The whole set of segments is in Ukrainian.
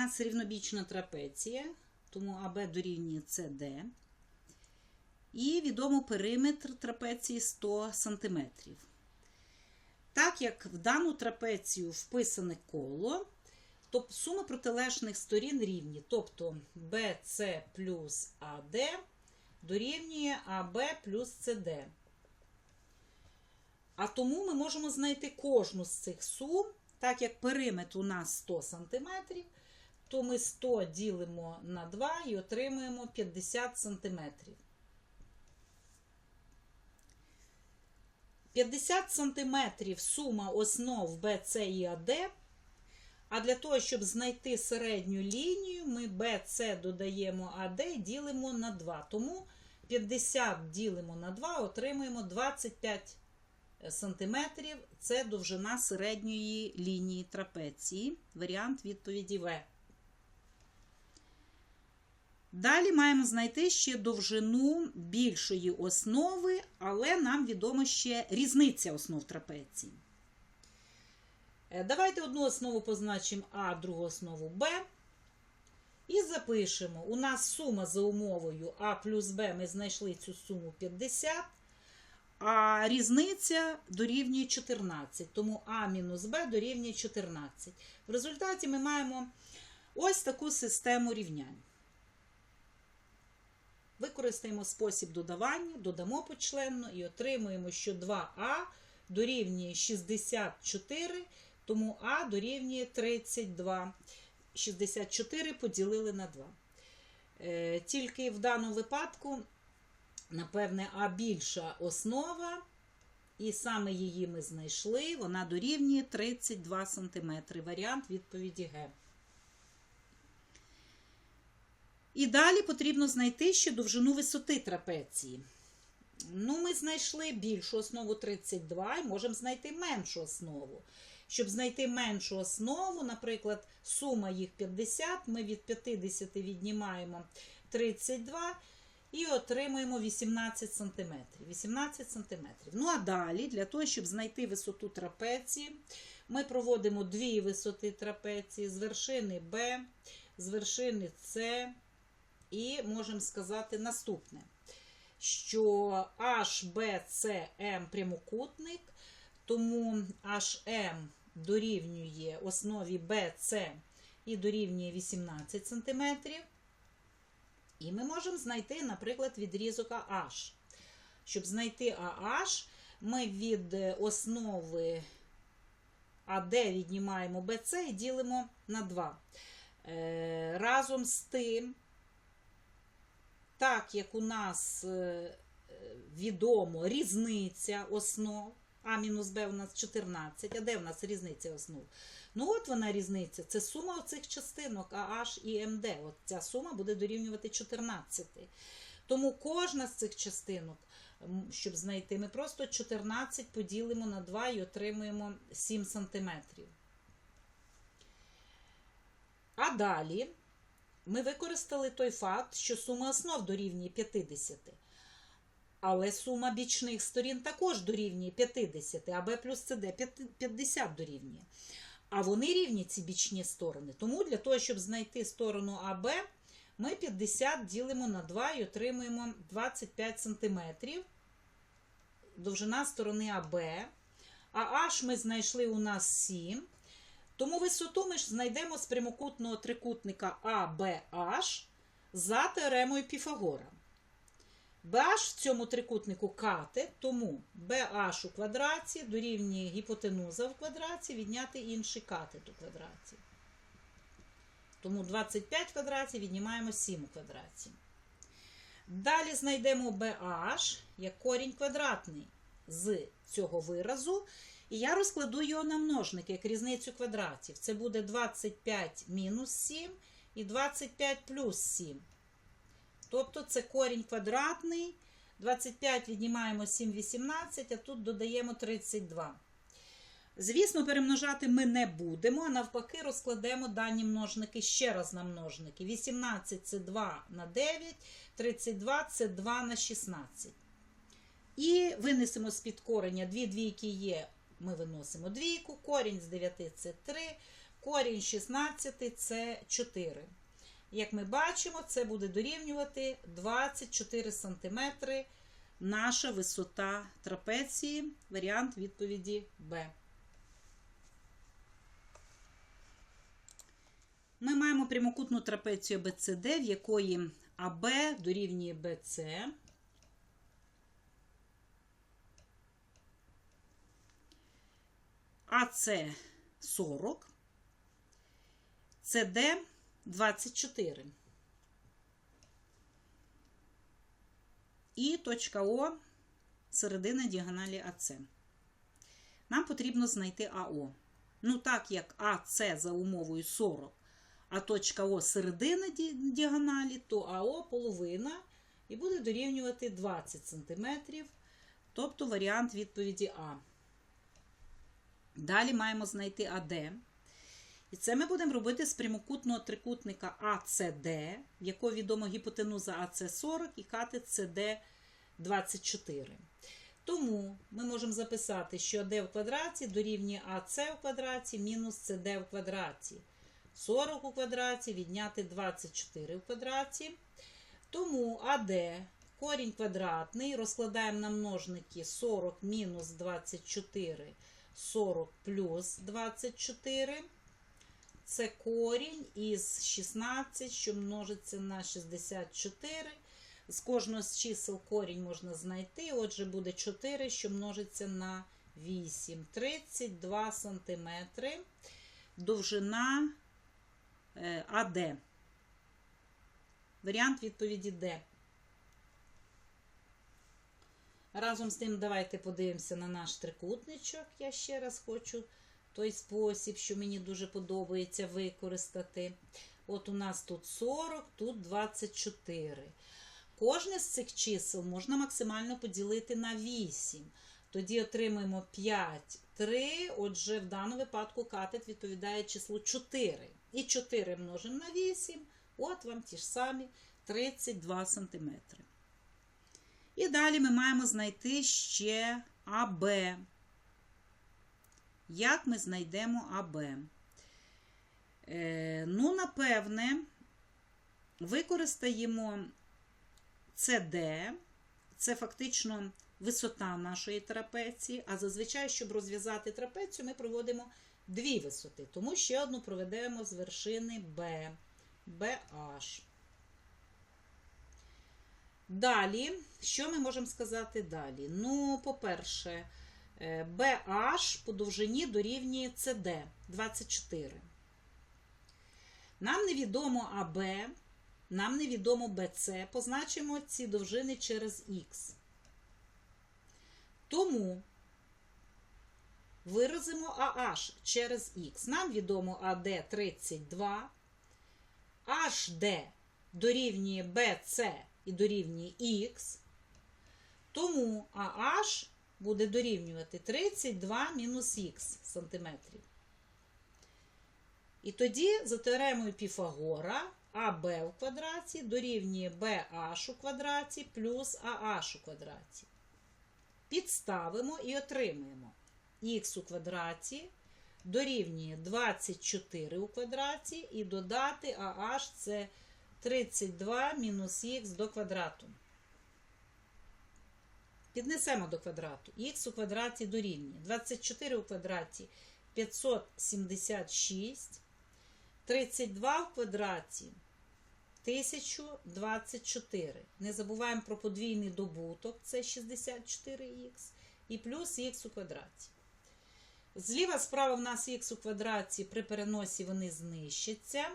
нас рівнобічна трапеція, тому АБ дорівнює СД. І відомо периметр трапеції 100 см. Так як в дану трапецію вписане коло, то сума протилежних сторін рівні. Тобто BC плюс AD дорівнює АБ плюс СД. А тому ми можемо знайти кожну з цих сум, так як периметр у нас 100 см, то ми 100 ділимо на 2 і отримуємо 50 см. 50 см сума основ BC і AD. А для того, щоб знайти середню лінію, ми BC додаємо AD ділимо на 2. Тому 50 ділимо на 2, отримуємо 25 см. Це довжина середньої лінії трапеції. Варіант відповіді В. Далі маємо знайти ще довжину більшої основи, але нам відомо ще різниця основ трапеції. Е, Давайте одну основу позначимо А, другу основу Б. І запишемо. У нас сума за умовою А плюс Б, ми знайшли цю суму 50, а різниця дорівнює 14. Тому А мінус Б дорівнює 14. В результаті ми маємо ось таку систему рівнянь. Використаємо спосіб додавання, додамо почленно і отримуємо, що 2А дорівнює 64, тому А дорівнює 32. 64 поділили на 2. Е, Тільки в даному випадку, напевне, А більша основа, і саме її ми знайшли, вона дорівнює 32 см. Варіант відповіді Г. І далі потрібно знайти ще довжину висоти трапеції. Ну, ми знайшли більшу основу 32 і можемо знайти меншу основу. Щоб знайти меншу основу, наприклад, сума їх 50, ми від 50 віднімаємо 32 і отримуємо 18 см. 18 см. Ну а далі, для того, щоб знайти висоту трапеції, ми проводимо дві висоти трапеції з вершини Б, з вершини С. І можемо сказати наступне, що HBCM прямокутник, тому HM дорівнює основі BC і дорівнює 18 см. І ми можемо знайти, наприклад, відрізок AH. Щоб знайти AH, ми від основи AD віднімаємо BC і ділимо на 2. Е, Разом з тим, так як у нас е, відомо різниця основ, А мінус Б у нас 14, а де у нас різниця основ? Ну, от вона різниця. Це сума оцих частинок AH і МД. От ця сума буде дорівнювати 14. Тому кожна з цих частинок, щоб знайти, ми просто 14 поділимо на 2 і отримуємо 7 см. А далі ми використали той факт, що сума основ дорівнює 50. Але сума бічних сторін також дорівнює 50, а Б плюс СД 50 дорівнює. А вони рівні ці бічні сторони. Тому для того, щоб знайти сторону АБ, ми 50 ділимо на 2 і отримуємо 25 см. Довжина сторони АБ. А H ми знайшли у нас 7. Тому висоту ми ж знайдемо з прямокутного трикутника ABH за теоремою Піфагора. BH в цьому трикутнику кати, тому BH у квадраті дорівнює гіпотенуза в квадраті відняти інший катет у квадраті. Тому 25 в квадраті віднімаємо 7 у квадраті. Далі знайдемо BH як корінь квадратний з цього виразу. І я розкладу його на множники, як різницю квадратів. Це буде 25 мінус 7 і 25 плюс 7. Тобто це корінь квадратний. 25 віднімаємо 7, 18, а тут додаємо 32. Звісно, перемножати ми не будемо, а навпаки, розкладемо дані множники ще раз на множники. 18 це 2 на 9, 32 це 2 на 16. І винесемо з-під кореня дві двійки є, ми виносимо двійку, корінь з 9 це 3, Корінь 16 це 4. Як ми бачимо, це буде дорівнювати 24 см наша висота трапеції. Варіант відповіді Б. Ми маємо прямокутну трапецію BCD, в якої АБ дорівнює BC. АС 40, СД 24. І точка О середина діагоналі АС. Нам потрібно знайти АО. Ну, так як АС за умовою 40, а точка О середина ді- діагоналі, то АО половина і буде дорівнювати 20 см. Тобто варіант відповіді А. Далі маємо знайти АД. І це ми будемо робити з прямокутного трикутника АЦД, в якого відомо гіпотенуза АЦ40 і катет СД24. Тому ми можемо записати, що АД в квадраті дорівнює АЦ в квадраті мінус СД в квадраті. 40 у квадраті відняти 24 в квадраті. Тому АД корінь квадратний розкладаємо на множники 40 мінус 24, 40 плюс 24. Це корінь із 16, що множиться на 64. З кожного з чисел корінь можна знайти. Отже, буде 4, що множиться на 8. 32 см. Довжина е, АД. Варіант відповіді Д. Разом з тим, давайте подивимося на наш трикутничок. Я ще раз хочу той спосіб, що мені дуже подобається використати. От у нас тут 40, тут 24. Кожне з цих чисел можна максимально поділити на 8. Тоді отримаємо 5, 3. Отже, в даному випадку катет відповідає числу 4. І 4 множимо на 8. От вам ті ж самі 32 см. І далі ми маємо знайти ще АБ. Як ми знайдемо АБ? Е, ну, напевне, використаємо СД, це фактично висота нашої трапеції, а зазвичай, щоб розв'язати трапецію, ми проводимо дві висоти, тому ще одну проведемо з вершини Б, BH. Далі, що ми можемо сказати далі? Ну, по-перше, е, BH по довжині дорівнює CD 24. Нам невідомо АБ, нам невідомо BC. Позначимо ці довжини через Х. Тому виразимо AH через Х. Нам відомо AD 32, HD дорівнює BC і дорівнює Х. Тому AH буде дорівнювати 32 мінус х сантиметрів. І тоді за теоремою Піфагора АБ у квадраті дорівнює BH у квадраті плюс AH у квадраті. Підставимо і отримаємо х у квадраті дорівнює 24 у квадраті і додати AH це 32 мінус х до квадрату. Піднесемо до квадрату. Х у квадраті дорівнює 24 у квадраті 576, 32 в квадраті 1024. Не забуваємо про подвійний добуток, це 64х, і плюс х у квадраті. Зліва справа в нас х у квадраті при переносі вони знищаться.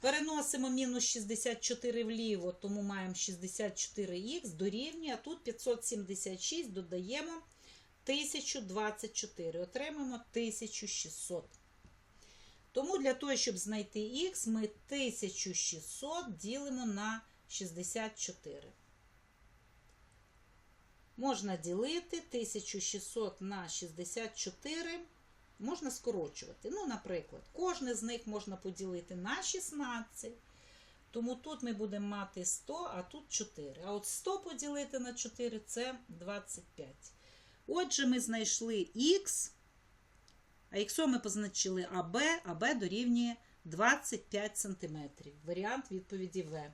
Переносимо мінус 64 вліво, тому маємо 64х дорівнює, а тут 576 додаємо 1024. Отримаємо 1600. Тому для того, щоб знайти х, ми 1600 ділимо на 64. Можна ділити 1600 на 64. Можна скорочувати. Ну, наприклад, кожне з них можна поділити на 16. Тому тут ми будемо мати 100, а тут 4. А от 100 поділити на 4 це 25. Отже, ми знайшли х А якщо ми позначили АБ, АБ дорівнює 25 см. Варіант відповіді В.